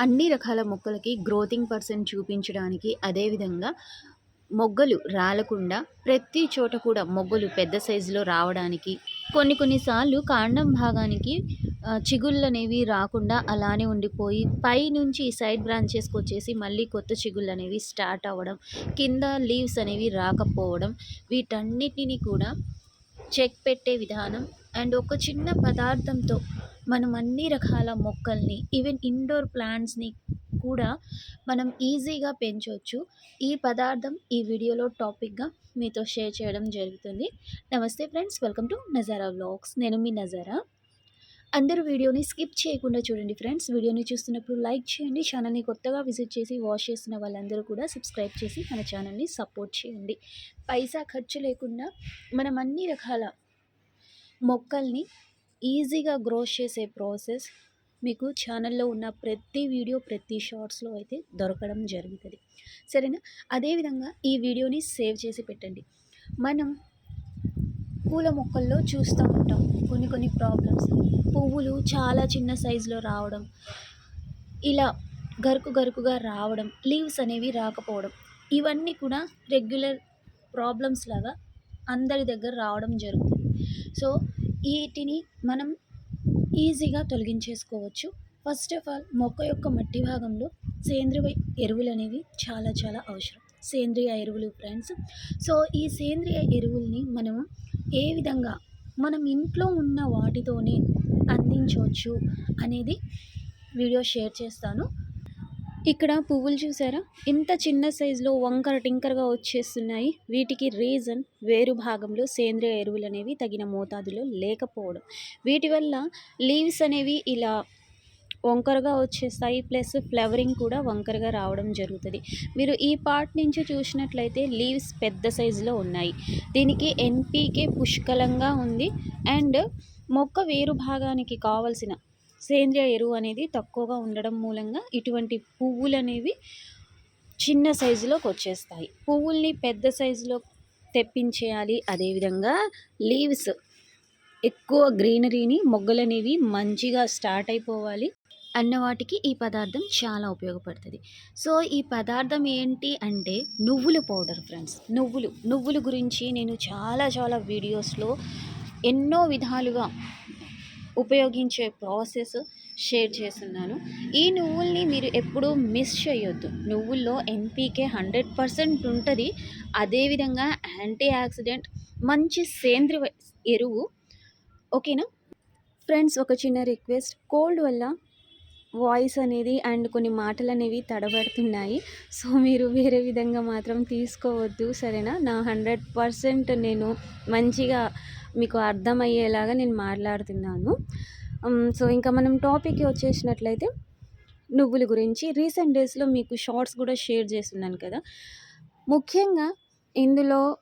అన్ని రకాల మొక్కలకి గ్రోతింగ్ పర్సెంట్ చూపించడానికి అదేవిధంగా మొగ్గలు రాలకుండా ప్రతి చోట కూడా మొగ్గలు పెద్ద సైజులో రావడానికి కొన్ని కొన్నిసార్లు కాండం భాగానికి చిగుళ్ళు అనేవి రాకుండా అలానే ఉండిపోయి పై నుంచి సైడ్ బ్రాంచెస్కి వచ్చేసి మళ్ళీ కొత్త చిగుళ్ళు అనేవి స్టార్ట్ అవ్వడం కింద లీవ్స్ అనేవి రాకపోవడం వీటన్నిటిని కూడా చెక్ పెట్టే విధానం అండ్ ఒక చిన్న పదార్థంతో మనం అన్ని రకాల మొక్కల్ని ఈవెన్ ఇండోర్ ప్లాంట్స్ని కూడా మనం ఈజీగా పెంచవచ్చు ఈ పదార్థం ఈ వీడియోలో టాపిక్గా మీతో షేర్ చేయడం జరుగుతుంది. నమస్తే friends welcome to Nazara vlogs నేను మీ నజారా అందరూ వీడియోని స్కిప్ చేయకుండా చూడండి ఫ్రెండ్స్ వీడియోని చూస్తున్నప్పుడు లైక్ చేయండి. ఛానల్ని కొత్తగా విజిట్ చేసి వాచ్ చేస్తున్న వాళ్ళందరూ కూడా సబ్స్క్రైబ్ చేసి మన ఛానల్ని సపోర్ట్ చేయండి. పైసా ఖర్చు లేకుండా మనం అన్ని రకాల మొక్కల్ని ఈజీగా గ్రో చేసే ప్రాసెస్ మీకు ఛానల్లో ఉన్న ప్రతి వీడియో ప్రతి షార్ట్స్లో అయితే దొరకడం జరుగుతుంది. సరేనా? అదేవిధంగా ఈ వీడియోని సేవ్ చేసి పెట్టండి. మనం పూల మొక్కల్లో చూస్తూ ఉంటాం కొన్ని కొన్ని ప్రాబ్లమ్స్. పువ్వులు చాలా చిన్న సైజులో రావడం ఇలా గరుకు గరుకుగా రావడం లీవ్స్ అనేవి రాకపోవడం ఇవన్నీ కూడా రెగ్యులర్ ప్రాబ్లమ్స్ లాగా అందరి దగ్గర రావడం జరుగుతుంది. సో వీటిని మనం ఈజీగా తొలగించేసుకోవచ్చు. ఫస్ట్ ఆఫ్ ఆల్ మొక్క యొక్క మట్టి భాగంలో సేంద్రియ ఎరువులు అనేవి చాలా చాలా అవసరం. సేంద్రియ ఎరువులు ఫ్రెండ్స్ సో ఈ సేంద్రియ ఎరువుల్ని మనము ఏ విధంగా మనం ఇంట్లో ఉన్న వాటితోనే అందించవచ్చు అనేది వీడియో షేర్ చేస్తాను. ఇక్కడ పువ్వులు చూసారా? ఇంత చిన్న సైజులో వంకర టింకరగా వచ్చేస్తున్నాయి. వీటికి రీజన్ వేరు భాగంలో సేంద్రియ ఎరువులు అనేవి తగిన మోతాదులో లేకపోవడం. వీటి వల్ల లీవ్స్ అనేవి ఇలా వంకరగా వచ్చేస్తాయి. ప్లస్ ఫ్లవరింగ్ కూడా వంకరగా రావడం జరుగుతుంది. మీరు ఈ పార్ట్ నుంచి చూసినట్లయితే లీవ్స్ పెద్ద సైజులో ఉన్నాయి. దీనికి ఎన్పీకే పుష్కలంగా ఉంది. అండ్ మొక్క వేరు భాగానికి కావలసిన సేంద్రియ ఎరువు అనేది తక్కువగా ఉండడం మూలంగా ఇటువంటి పువ్వులు అనేవి చిన్న సైజులోకి వచ్చేస్తాయి. పువ్వుల్ని పెద్ద సైజులో తెప్పించేయాలి. అదేవిధంగా లీవ్స్ ఎక్కువ గ్రీనరీని మొగ్గలు అనేవి మంచిగా స్టార్ట్ అయిపోవాలి. అన్న వాటికి ఈ పదార్థం చాలా ఉపయోగపడుతుంది. సో ఈ పదార్థం ఏంటి అంటే నువ్వుల పౌడర్ ఫ్రెండ్స్. నువ్వులు నువ్వుల గురించి నేను చాలా చాలా వీడియోస్లో ఎన్నో విధాలుగా ఉపయోగించే ప్రాసెస్ షేర్ చేస్తున్నాను. ఈ నువ్వుల్ని మీరు ఎప్పుడూ మిస్ చేయొద్దు. నువ్వుల్లో ఎన్పీకే హండ్రెడ్ పర్సెంట్ ఉంటుంది. అదేవిధంగా యాంటీ యాక్సిడెంట్ మంచి సేంద్రియ ఎరువు. ఓకేనా? ఫ్రెండ్స్ ఒక చిన్న రిక్వెస్ట్. కోల్డ్ వల్ల వాయిస్ అనేది అండ్ కొన్ని మాటలు అనేవి తడబడుతున్నాయి. సో మీరు వేరే విధంగా మాత్రం తీసుకోవద్దు. సరేనా? నా హండ్రెడ్ పర్సెంట్ నేను మంచిగా మీకు అర్థమయ్యేలాగా నేను మాట్లాడుతున్నాను. సో ఇంకా మనం టాపిక్కి వచ్చేసినట్లయితే నువ్వుల గురించి. రీసెంట్ డేస్లో మీకు షార్ట్స్ కూడా షేర్ చేస్తున్నాను కదా. ముఖ్యంగా ఇందులో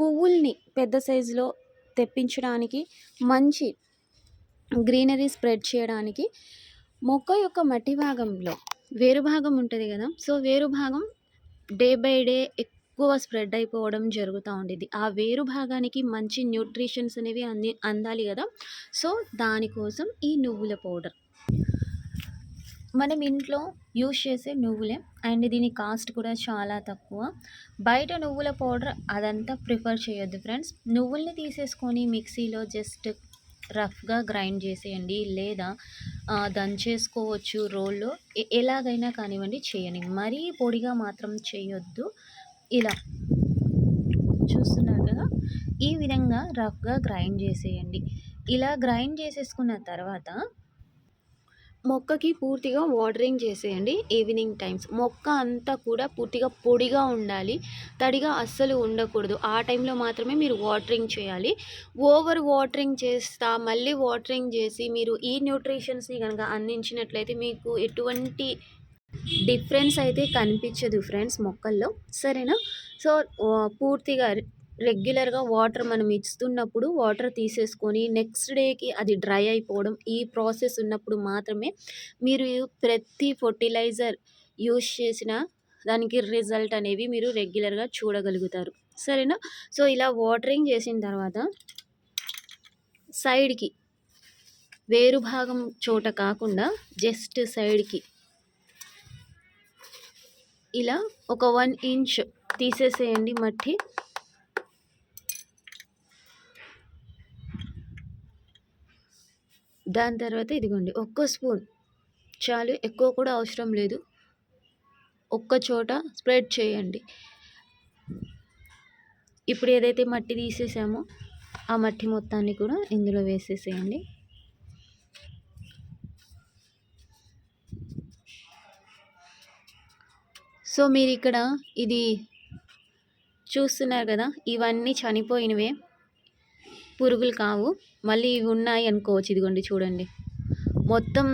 పువ్వుల్ని పెద్ద సైజులో తెప్పించడానికి మంచి గ్రీనరీ స్ప్రెడ్ చేయడానికి మొక్క యొక్క మట్టి భాగంలో వేరు భాగం ఉంటుంది కదా. సో వేరు భాగం డే బై డే ఎక్కువ స్ప్రెడ్ అయిపోవడం జరుగుతూ ఉండేది ఆ వేరు భాగానికి మంచి న్యూట్రిషన్స్ అనేవి అంది అందాలి కదా. సో దానికోసం ఈ నువ్వుల పౌడర్. మనం ఇంట్లో యూజ్ చేసే నువ్వులే. అండ్ దీని కాస్ట్ కూడా చాలా తక్కువ. బయట నువ్వుల పౌడర్ అదంతా ప్రిఫర్ చేయొద్దు ఫ్రెండ్స్. నువ్వుల్ని తీసేసుకొని మిక్సీలో జస్ట్ రఫ్గా గ్రైండ్ చేసేయండి. లేదా దంచేసుకోవచ్చు రోల్లో. ఎలాగైనా కానివ్వండి చేయండి మరీ పొడిగా మాత్రం చేయొద్దు. ఇలా చూస్తున్నారు కదా? ఈ విధంగా రఫ్గా గ్రైండ్ చేసేయండి. ఇలా గ్రైండ్ చేసేసుకున్న తర్వాత మొక్కకి పూర్తిగా వాటరింగ్ చేసేయండి ఈవినింగ్ టైమ్స్. మొక్క అంతా కూడా పూర్తిగా పొడిగా ఉండాలి. తడిగా అస్సలు ఉండకూడదు. ఆ టైంలో మాత్రమే మీరు వాటరింగ్ చేయాలి. ఓవర్ వాటరింగ్ చేస్తా మళ్ళీ వాటరింగ్ చేసి మీరు ఈ న్యూట్రిషన్స్ని కనుక అందించినట్లయితే మీకు ఎటువంటి డిఫరెన్స్ అయితే కనిపించదు ఫ్రెండ్స్ మొక్కల్లో. సరేనా? సో పూర్తిగా రెగ్యులర్గా వాటర్ మనం ఇస్తున్నప్పుడు వాటర్ తీసేసుకొని నెక్స్ట్ డేకి అది డ్రై అయిపోవడం ఈ ప్రాసెస్ ఉన్నప్పుడు మాత్రమే మీరు ప్రతి ఫర్టిలైజర్ యూస్ చేసిన దానికి రిజల్ట్ అనేవి మీరు రెగ్యులర్గా చూడగలుగుతారు. సరేనా? సో ఇలా వాటరింగ్ చేసిన తర్వాత సైడ్కి వేరు భాగం చోట కాకుండా జస్ట్ సైడ్కి ఇలా ఒక వన్ ఇంచ్ తీసేసేయండి మట్టి. దాని తర్వాత ఇదిగోండి ఒక్క స్పూన్ చాలు ఎక్కువ కూడా అవసరం లేదు. ఒక్క చోట స్ప్రెడ్ చేయండి. ఇప్పుడు ఏదైతే మట్టి తీసేసామో ఆ మట్టి మొత్తాన్ని కూడా ఇందులో వేసేసేయండి. సో మీరు ఇక్కడ ఇది చూస్తున్నారు కదా ఇవన్నీ చనిపోయినవే. పురుగులు కావు. మళ్ళీ ఇవి ఉన్నాయి అనుకోవచ్చు. ఇదిగోండి చూడండి. మొత్తం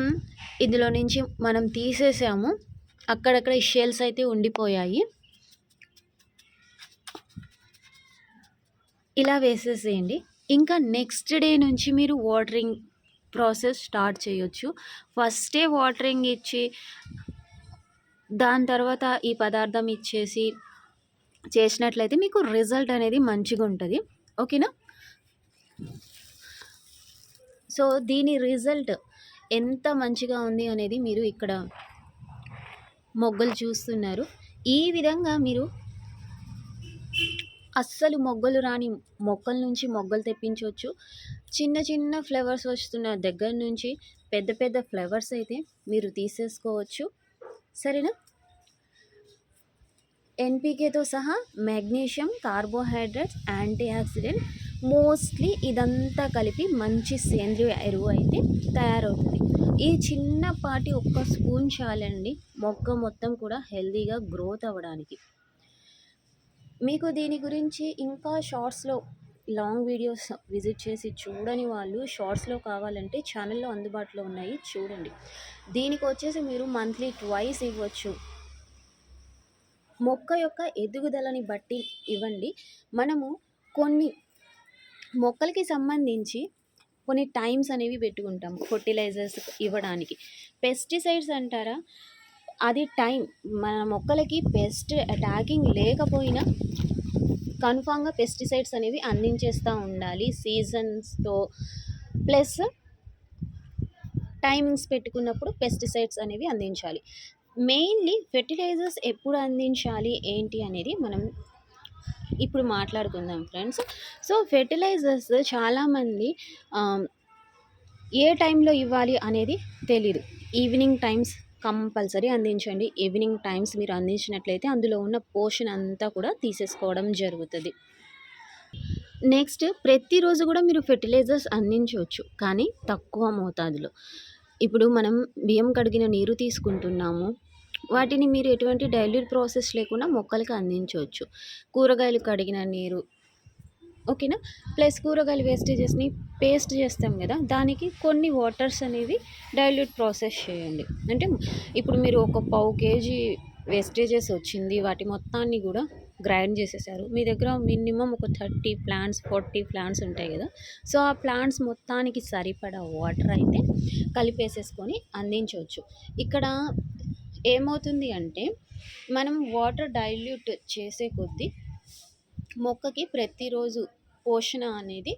ఇందులో నుంచి మనం తీసేసాము. అక్కడక్కడ షెల్స్ అయితే ఉండిపోయాయి. ఇలా వేసేసేయండి. ఇంకా నెక్స్ట్ డే నుంచి మీరు వాటరింగ్ ప్రాసెస్ స్టార్ట్ చేయొచ్చు. ఫస్టే వాటరింగ్ ఇచ్చి దాని తర్వాత ఈ పదార్థం ఇచ్చేసి చేసినట్లయితే మీకు రిజల్ట్ అనేది మంచిగా ఉంటుంది. ఓకేనా? సో దీని రిజల్ట్ ఎంత మంచిగా ఉంది అనేది మీరు ఇక్కడ మొగ్గలు చూస్తున్నారు. ఈ విధంగా మీరు అస్సలు మొగ్గలు రాని మొక్కల నుంచి మొగ్గలు తెప్పించవచ్చు. చిన్న చిన్న ఫ్లవర్స్ వస్తున్న దగ్గర నుంచి పెద్ద పెద్ద ఫ్లవర్స్ అయితే మీరు తీసేసుకోవచ్చు. సరేనా? ఎన్పికేతో సహా magnesium carbohydrates antioxidant mostly ఇదంతా కలిపి మంచి సేంద్రియ ఎరువు అయితే తయారవుతుంది. ఈ చిన్నపాటి ఒక్క స్పూన్ చాలండి మొక్క మొత్తం కూడా హెల్తీగా గ్రోత్ అవ్వడానికి. మీకు దీని గురించి ఇంకా షార్ట్స్లో లాంగ్ వీడియోస్ విజిట్ చేసి చూడని వాళ్ళు షార్ట్స్లో కావాలంటే ఛానల్లో అందుబాటులో ఉన్నాయి. చూడండి. దీనికి వచ్చేసి మీరు మంత్లీ ట్వైస్ ఇవ్వచ్చు. మొక్క యొక్క ఎదుగుదలని బట్టి ఇవ్వండి. మనము కొన్ని మొక్కలకి సంబంధించి కొన్ని టైమ్స్ అనేవి పెట్టుకుంటాం ఫర్టిలైజర్స్ ఇవ్వడానికి. పెస్టిసైడ్స్ అంటారా? అది టైం మన మొక్కలకి పెస్ట్ అటాకింగ్ లేకపోయినా కన్ఫామ్గా పెస్టిసైడ్స్ అనేవి అందించేస్తూ ఉండాలి. సీజన్స్తో ప్లస్ టైమింగ్స్ పెట్టుకున్నప్పుడు పెస్టిసైడ్స్ అనేవి అందించాలి. మెయిన్లీ ఫెర్టిలైజర్స్ ఎప్పుడు అందించాలి? ఏంటి అనేది మనం ఇప్పుడు మాట్లాడుకుందాం ఫ్రెండ్స్. సో ఫెర్టిలైజర్స్ చాలామంది ఏ టైంలో ఇవ్వాలి అనేది తెలీదు. ఈవినింగ్ టైమ్స్ కంపల్సరీ అందించండి. ఈవినింగ్ టైమ్స్ మీరు అందించినట్లయితే అందులో ఉన్న పోషన్ అంతా కూడా తీసేసుకోవడం జరుగుతుంది. నెక్స్ట్ ప్రతిరోజు కూడా మీరు ఫెర్టిలైజర్స్ అందించవచ్చు. కానీ తక్కువ మోతాదులో. ఇప్పుడు మనం బియ్యం కడిగిన నీరు తీసుకుంటున్నాము. వాటిని మీరు ఎటువంటి డైల్యూట్ ప్రాసెస్ లేకుండా మొక్కలకి అందించవచ్చు. కూరగాయలు కడిగిన నీరు ఓకేనా? ప్లస్ కూరగాయలు వేస్టేజెస్ని పేస్ట్ చేస్తాం కదా దానికి కొన్ని వాటర్స్ అనేవి డైల్యూట్ ప్రాసెస్ చేయండి. అంటే ఇప్పుడు మీరు ఒక పావు కేజీ వేస్టేజెస్ వచ్చింది వాటి మొత్తాన్ని కూడా గ్రైండ్ చేసేసారు. మీ దగ్గర మినిమం ఒక థర్టీ ప్లాంట్స్ ఫార్టీ ప్లాంట్స్ ఉంటాయి కదా సో ఆ ప్లాంట్స్ మొత్తానికి సరిపడా వాటర్ అయితే కలిపేసేసుకొని అందించవచ్చు. ఇక్కడ ఏమవుతుంది అంటే మనం వాటర్ డైల్యూట్ చేసే కొద్దీ మొక్కకి ప్రతిరోజు పోషణ అనేది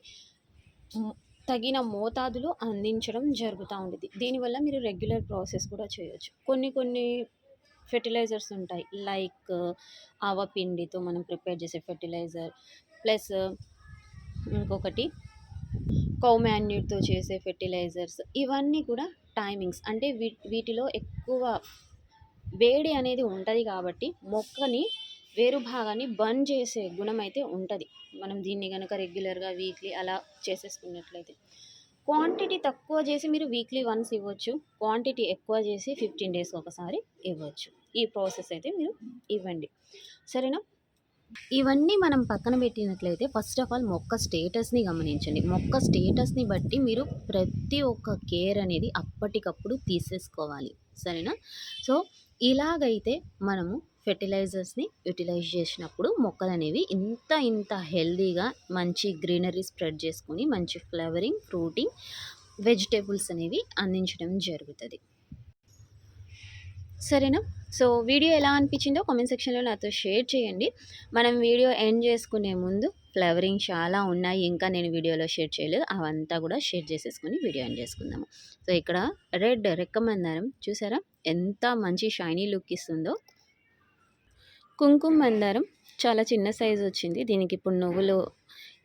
తగిన మోతాదులో అందించడం జరుగుతూ ఉంటుంది దీనివల్ల మీరు రెగ్యులర్ ప్రాసెస్ కూడా చేయొచ్చు. కొన్ని కొన్ని ఫెర్టిలైజర్స్ ఉంటాయి. లైక్ ఆవ పిండితో మనం ప్రిపేర్ చేసే ఫెర్టిలైజర్. ప్లస్ ఇంకొకటి కౌ మాన్యూట్తో చేసే ఫెర్టిలైజర్స్. ఇవన్నీ కూడా టైమింగ్స్. అంటే వీ వీటిలో ఎక్కువ వేడి అనేది ఉంటుంది కాబట్టి మొక్కని వేరు భాగాన్ని బర్న్ చేసే గుణం అయితే ఉంటుంది. మనం దీన్ని కనుక రెగ్యులర్గా వీక్లీ అలా చేసేసుకున్నట్లయితే. క్వాంటిటీ తక్కువ చేసి మీరు వీక్లీ వన్స్ ఇవ్వచ్చు. క్వాంటిటీ ఎక్కువ చేసి ఫిఫ్టీన్ డేస్ ఒకసారి ఇవ్వచ్చు. ఈ ప్రాసెస్ అయితే మీరు ఇవ్వండి. సరేనా? ఇవన్నీ మనం పక్కన పెట్టినట్లయితే ఫస్ట్ ఆఫ్ ఆల్ మొక్క స్టేటస్ని గమనించండి. మొక్క స్టేటస్ని బట్టి మీరు ప్రతి ఒక్క కేర్ అనేది అప్పటికప్పుడు తీసేసుకోవాలి. సరేనా? సో ఇలాగైతే మనము ఫెర్టిలైజర్స్ని యూటిలైజ్ చేసినప్పుడు మొక్కలు అనేవి ఇంత ఇంత హెల్దీగా మంచి గ్రీనరీ స్ప్రెడ్ చేసుకొని మంచి ఫ్లవరింగ్ ఫ్రూటింగ్ వెజిటేబుల్స్ అనేవి అందించడం జరుగుతుంది. సరేనా? సో వీడియో ఎలా అనిపించిందో కామెంట్ సెక్షన్లో నాతో షేర్ చేయండి. మనం వీడియో ఎండ్ చేసుకునే ముందు ఫ్లవరింగ్ చాలా ఉన్నాయి ఇంకా నేను వీడియోలో షేర్ చేయలేదు. అవంతా కూడా షేర్ చేసేసుకొని వీడియో ఎండ్ చేసుకుందాము. సో ఇక్కడ రెడ్ రెక్కమందారం చూసారా? ఎంత మంచి షైనీ లుక్ ఇస్తుందో. కుంకుమ మందారం చాలా చిన్న సైజు వచ్చింది. దీనికి ఇప్పుడు నువ్వులు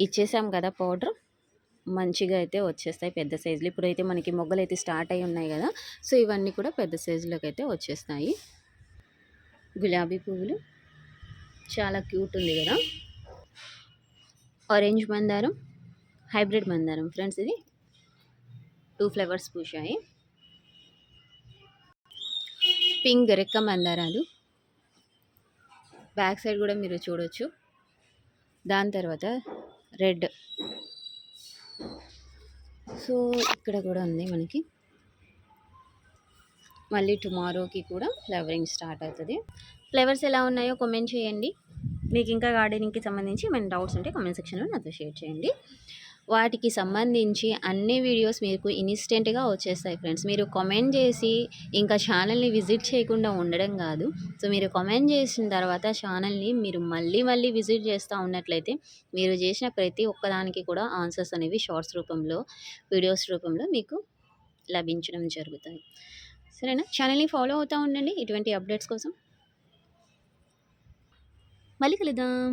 ఇచ్చేసాం కదా పౌడర్. మంచిగా అయితే వచ్చేస్తాయి పెద్ద సైజులు. ఇప్పుడైతే మనకి మొగ్గలు అయితే స్టార్ట్ అయి ఉన్నాయి కదా. సో ఇవన్నీ కూడా పెద్ద సైజులోకి అయితే వచ్చేస్తాయి. గులాబీ పువ్వులు చాలా క్యూట్ ఉంది కదా. ఆరెంజ్ మందారం హైబ్రిడ్ మందారం ఫ్రెండ్స్ ఇది. టూ ఫ్లవర్స్ పూసాయి పింక్ రెక్క మందారాలు. బ్యాక్ సైడ్ కూడా మీరు చూడొచ్చు. దాని తర్వాత రెడ్. సో ఇక్కడ కూడా ఉంది మనకి. మళ్ళీ టుమారోకి కూడా ఫ్లవరింగ్ స్టార్ట్ అవుతుంది. ఫ్లవర్స్ ఎలా ఉన్నాయో కామెంట్ చేయండి. మీకు ఇంకా గార్డెనింగ్కి సంబంధించి మన డౌట్స్ ఉంటే కామెంట్ సెక్షన్లో నాతో షేర్ చేయండి. వాటికి సంబంధించి అన్ని వీడియోస్ మీకు ఇన్స్టెంట్గా వచ్చేస్తాయి ఫ్రెండ్స్. మీరు కామెంట్ చేసి ఇంకా ఛానల్ని విజిట్ చేయకుండా ఉండడం కాదు. సో మీరు కామెంట్ చేసిన తర్వాత ఛానల్ని మీరు మళ్ళీ మళ్ళీ విజిట్ చేస్తూ ఉన్నట్లయితే మీరు చేసిన ప్రతి ఒక్కదానికి కూడా ఆన్సర్స్ అనేవి షార్ట్స్ రూపంలో వీడియోస్ రూపంలో మీకు లభించడం జరుగుతుంది సరేనా? ఛానల్ని ఫాలో అవుతూ ఉండండి. ఇటువంటి అప్డేట్స్ కోసం మళ్ళీ కలుద్దాం.